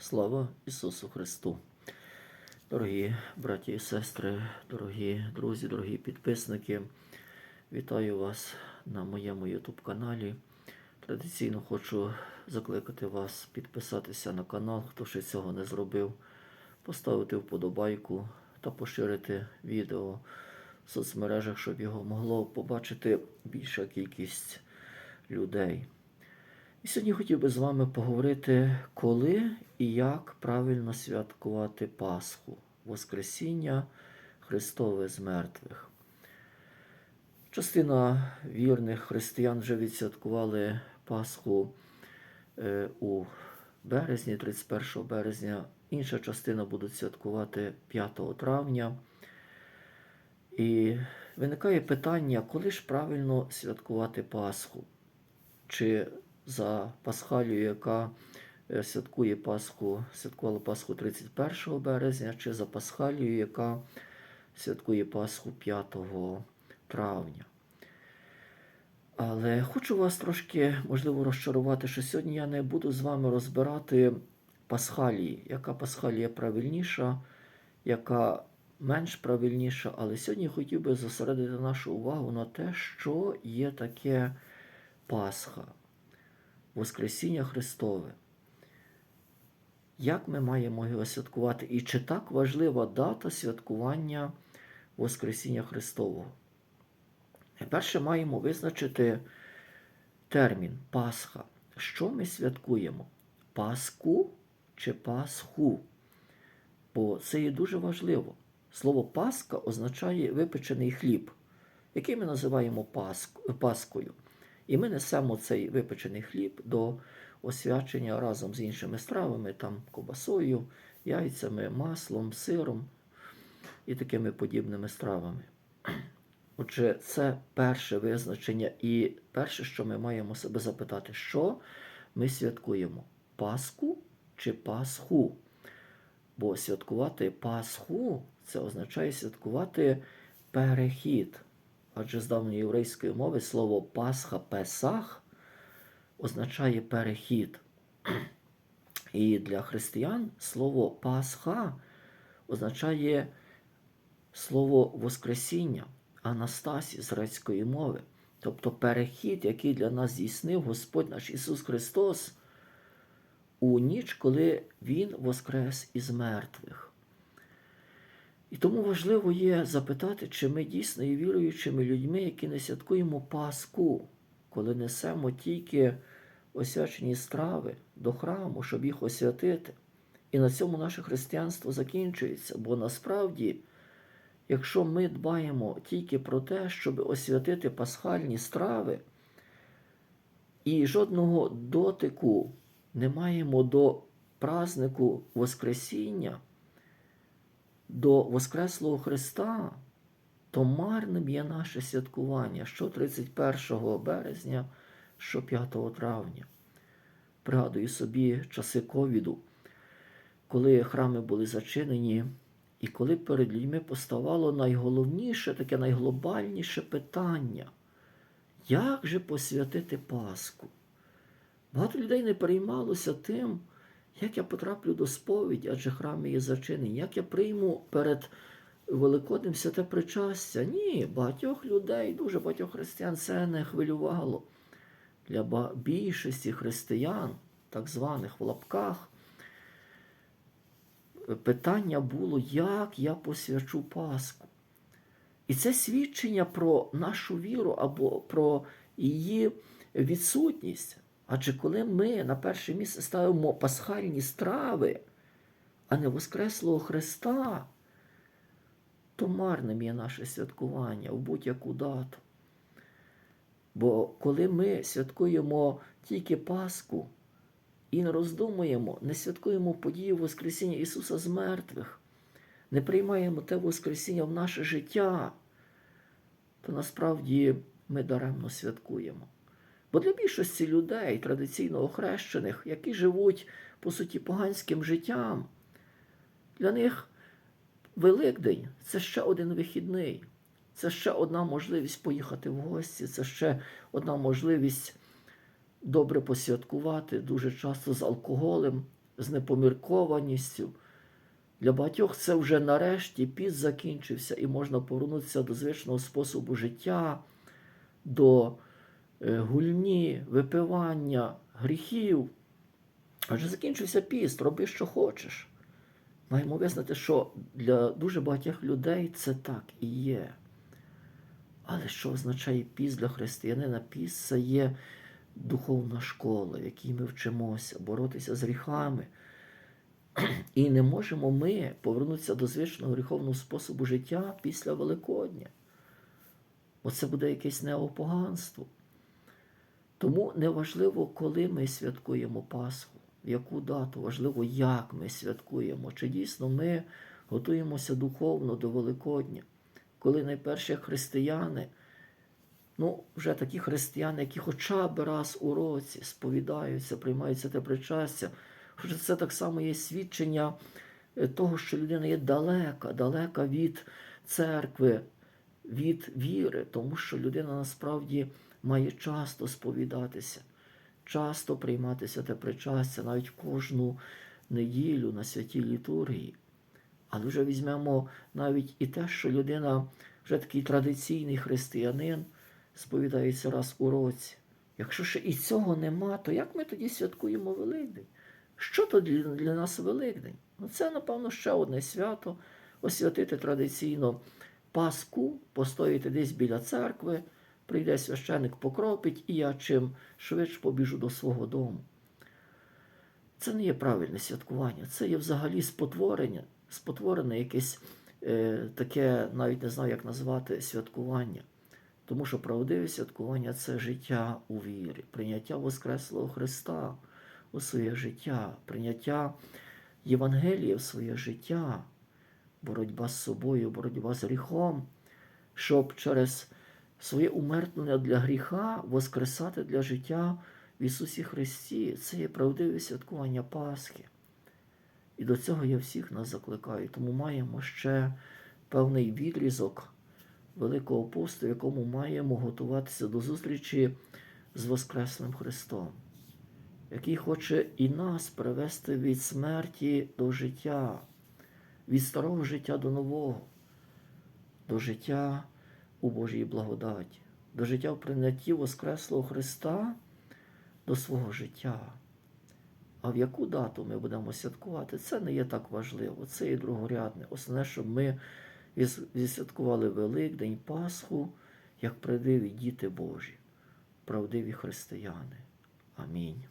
Слава Ісусу Христу! Дорогі браті і сестри, дорогі друзі, дорогі підписники, вітаю вас на моєму YouTube каналі. Традиційно хочу закликати вас підписатися на канал, хто ще цього не зробив, поставити вподобайку та поширити відео в соцмережах, щоб його могло побачити більша кількість людей. Сьогодні хотів би з вами поговорити, коли і як правильно святкувати Пасху, Воскресіння Христове з мертвих. Частина вірних християн вже відсвяткували Пасху е, у березні, 31 березня. Інша частина будуть святкувати 5 травня. І виникає питання, коли ж правильно святкувати Пасху? Чи за Пасхалію, яка е, святкує Пасху, святкувала Пасху 31 березня, чи за Пасхалію, яка святкує Пасху 5 травня. Але хочу вас трошки, можливо, розчарувати, що сьогодні я не буду з вами розбирати Пасхалії, яка Пасхалія правильніша, яка менш правильніша. Але сьогодні хотів би зосередити нашу увагу на те, що є таке Пасха. Воскресіння Христове. Як ми маємо його святкувати? І чи так важлива дата святкування Воскресіння Христового? Найперше маємо визначити термін Пасха. Що ми святкуємо? Пасху чи Пасху? Бо це є дуже важливо. Слово Пасха означає випечений хліб, який ми називаємо Паск- Паскою. І ми несемо цей випечений хліб до освячення разом з іншими стравами, там кобасою, яйцями, маслом, сиром і такими подібними стравами. Отже, це перше визначення, і перше, що ми маємо себе запитати, що ми святкуємо: Пасху чи Пасху? Бо святкувати Пасху це означає святкувати перехід. Адже з давньої єврейської мови слово Пасха Песах означає перехід. І для християн слово Пасха означає слово Воскресіння, Анастасі з грецької мови. Тобто перехід, який для нас здійснив Господь наш Ісус Христос у ніч, коли Він воскрес із мертвих. І тому важливо є запитати, чи ми дійсно є віруючими людьми, які не святкуємо Пасху, коли несемо тільки освячені страви до храму, щоб їх освятити. І на цьому наше християнство закінчується. Бо насправді, якщо ми дбаємо тільки про те, щоб освятити пасхальні страви, і жодного дотику не маємо до празнику Воскресіння, до Воскреслого Христа, то марним є наше святкування що 31 березня, що 5 травня. Пригадую собі часи ковіду, коли храми були зачинені, і коли перед людьми поставало найголовніше, таке найглобальніше питання, як же посвятити Пасху? Багато людей не переймалося тим, як я потраплю до сповіді, адже храми є зачинені, як я прийму перед Великоднем святе причастя? Ні, багатьох людей, дуже багатьох християн це не хвилювало. Для більшості християн, так званих в лапках, питання було, як я посвячу Пасху. І це свідчення про нашу віру або про її відсутність. Адже коли ми на перше місце ставимо пасхальні страви, а не Воскреслого Христа, то марним є наше святкування в будь-яку дату. Бо коли ми святкуємо тільки Пасху і не роздумуємо, не святкуємо подію Воскресіння Ісуса з мертвих, не приймаємо те Воскресіння в наше життя, то насправді ми даремно святкуємо. Бо для більшості людей, традиційно охрещених, які живуть, по суті, поганським життям, для них Великдень це ще один вихідний, це ще одна можливість поїхати в гості, це ще одна можливість добре посвяткувати, дуже часто з алкоголем, з непоміркованістю. Для багатьох це вже нарешті піст закінчився і можна повернутися до звичного способу життя, до гульні, випивання, гріхів. Адже закінчився піст, роби, що хочеш. Маємо визнати, що для дуже багатьох людей це так і є. Але що означає піст для християнина? Піст це є духовна школа, в якій ми вчимося боротися з гріхами. І не можемо ми повернутися до звичного гріховного способу життя після Великодня. Бо це буде якесь неопоганство. Тому неважливо, коли ми святкуємо Пасху, в яку дату, важливо, як ми святкуємо, чи дійсно ми готуємося духовно до Великодня, коли найперші християни, ну, вже такі християни, які хоча б раз у році сповідаються, приймаються те причастя, Хоча це так само є свідчення е, того, що людина є далека, далека від церкви, від віри, тому що людина насправді має часто сповідатися, часто прийматися те причастя, навіть кожну неділю на святій літургії. Але вже візьмемо навіть і те, що людина вже такий традиційний християнин сповідається раз у році. Якщо ще і цього нема, то як ми тоді святкуємо Великдень? Що то для, нас Великдень? Ну, це, напевно, ще одне свято освятити традиційно Пасху, постояти десь біля церкви, прийде священик, покропить, і я чим швидше побіжу до свого дому. Це не є правильне святкування, це є взагалі спотворення, спотворене якесь е, таке, навіть не знаю, як назвати святкування. Тому що правдиве святкування це життя у вірі, прийняття Воскреслого Христа у своє життя, прийняття Євангелія в своє життя, боротьба з собою, боротьба з гріхом, щоб через своє умертвлення для гріха воскресати для життя в Ісусі Христі. Це є правдиве святкування Пасхи. І до цього я всіх нас закликаю. Тому маємо ще певний відрізок Великого посту, в якому маємо готуватися до зустрічі з Воскреслим Христом який хоче і нас привести від смерті до життя, від старого життя до нового, до життя у Божій благодаті, до життя в прийнятті Воскреслого Христа до свого життя. А в яку дату ми будемо святкувати, це не є так важливо, це є другорядне. Основне, щоб ми відсвяткували Великдень, Пасху, як правдиві діти Божі, правдиві християни. Амінь.